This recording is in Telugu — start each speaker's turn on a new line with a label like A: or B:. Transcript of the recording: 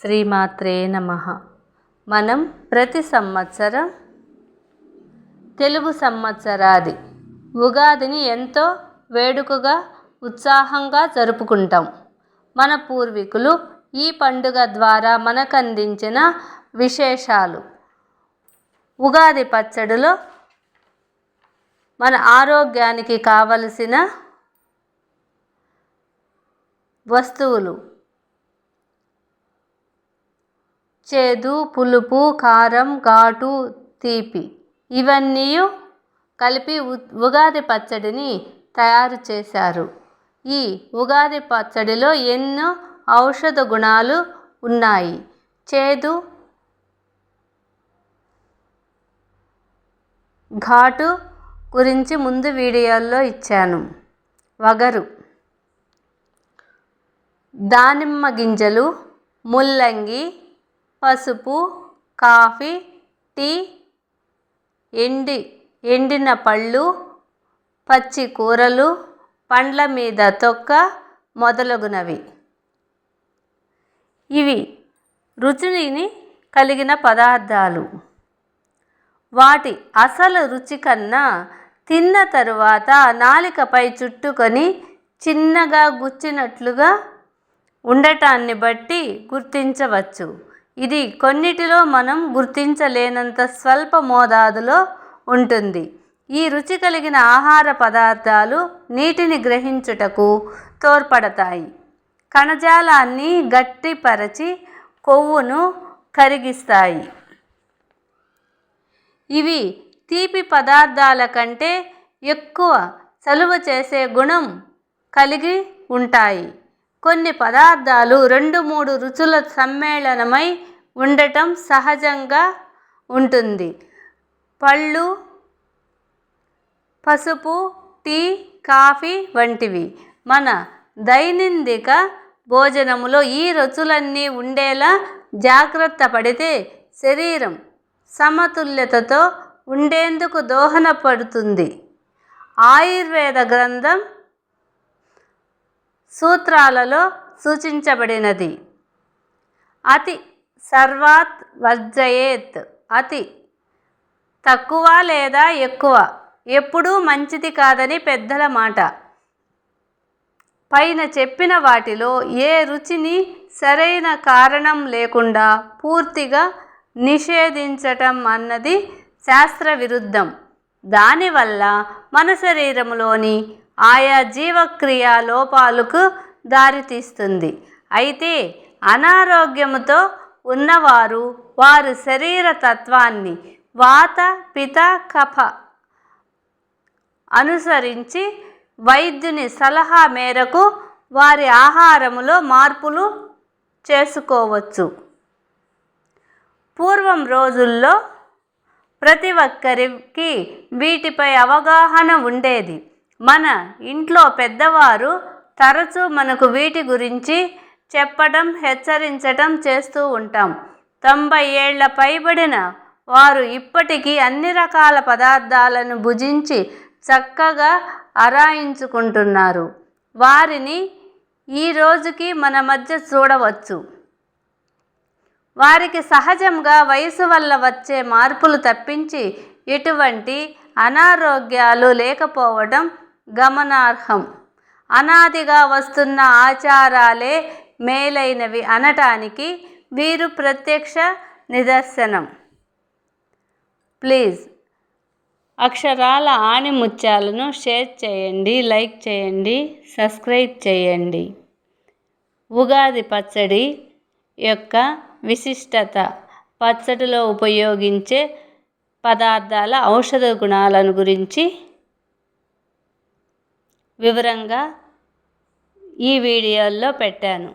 A: శ్రీమాత్రే నమ. మనం ప్రతి సంవత్సరం తెలుగు సంవత్సరాది ఉగాదిని ఎంతో వేడుకగా ఉత్సాహంగా జరుపుకుంటాం. మన పూర్వీకులు ఈ పండుగ ద్వారా మనకు అందించిన విశేషాలు. ఉగాది పచ్చడిలో మన ఆరోగ్యానికి కావలసిన వస్తువులు చేదు పులుపు కారం ఘాటు తీపి ఇవన్నీ కలిపి ఉగాది పచ్చడిని తయారు చేశారు. ఈ ఉగాది పచ్చడిలో ఎన్నో ఔషధ గుణాలు ఉన్నాయి. చేదు ఘాటు గురించి ముందు వీడియోల్లో ఇచ్చాను. వగరు దానిమ్మ గింజలు ముల్లంగి పసుపు కాఫీ టీ ఎండి ఎండిన పళ్ళు పచ్చి కూరలు పండ్ల మీద తొక్క మొదలగునవి. ఇవి రుచిని కలిగిన పదార్థాలు. వాటి అసలు రుచి కన్నా తిన్న తరువాత నాలికపై చుట్టుకొని చిన్నగా గుచ్చినట్లుగా ఉండటాన్ని బట్టి గుర్తించవచ్చు. ఇది కొన్నిటిలో మనం గుర్తించలేనంత స్వల్ప మోతాదులో ఉంటుంది. ఈ రుచి కలిగిన ఆహార పదార్థాలు నీటిని గ్రహించుటకు తోడ్పడతాయి. కణజాలాన్ని గట్టిపరచి కొవ్వును కరిగిస్తాయి. ఇవి తీపి పదార్థాల కంటే ఎక్కువ చలువ చేసే గుణం కలిగి ఉంటాయి. కొన్ని పదార్థాలు రెండు మూడు రుచుల సమ్మేళనమై ఉండటం సహజంగా ఉంటుంది. పళ్ళు పసుపు టీ కాఫీ వంటివి. మన దైనందిక భోజనములో ఈ రుచులన్నీ ఉండేలా జాగ్రత్త పడితే శరీరం సమతుల్యతతో ఉండేందుకు దోహదపడుతుంది. ఆయుర్వేద గ్రంథం సూత్రాలలో సూచించబడినది. అతి సర్వాత్ వర్జయేత్. అతి తక్కువ లేదా ఎక్కువ. ఎప్పుడూ మంచిది కాదని పెద్దల మాట. పైన చెప్పిన వాటిలో ఏ రుచిని సరైన కారణం లేకుండా పూర్తిగా నిషేధించటం అన్నది శాస్త్ర విరుద్ధం దానివల్ల మన శరీరంలోని ఆయా జీవక్రియ లోపాలకు దారితీస్తుంది. అయితే అనారోగ్యముతో ఉన్నవారు వారు శరీర తత్వాన్ని వాత పిత కఫ అనుసరించి వైద్యుని సలహా మేరకు వారి ఆహారములో మార్పులు చేసుకోవచ్చు. పూర్వం రోజుల్లో ప్రతి ఒక్కరికి వీటిపై అవగాహన ఉండేది. మన ఇంట్లో పెద్దవారు తరచూ మనకు వీటి గురించి చెప్పడం హెచ్చరించటం చేస్తూ ఉంటాం. తొంభై ఏళ్ళ పైబడిన వారు ఇప్పటికీ అన్ని రకాల పదార్థాలను భుజించి చక్కగా అరాయించుకుంటున్నారు వారిని ఈ రోజుకి మన మధ్య చూడవచ్చు. వారికి సహజంగా వయసు వల్ల వచ్చే మార్పులు తప్పించి ఎటువంటి అనారోగ్యాలు లేకపోవడం గమనార్హం. అనాదిగా వస్తున్న ఆచారాలే మేలైనవి అనటానికి వీరు ప్రత్యక్ష నిదర్శనం. ప్లీజ్ అక్షరాల ఆణిముత్యాలను షేర్ చేయండి లైక్ చేయండి సబ్స్క్రైబ్ చేయండి. ఉగాది పచ్చడి యొక్క విశిష్టత. పచ్చడిలో ఉపయోగించే పదార్థాల ఔషధ గుణాలను గురించి వివరంగా ఈ వీడియోల్లో పెట్టాను.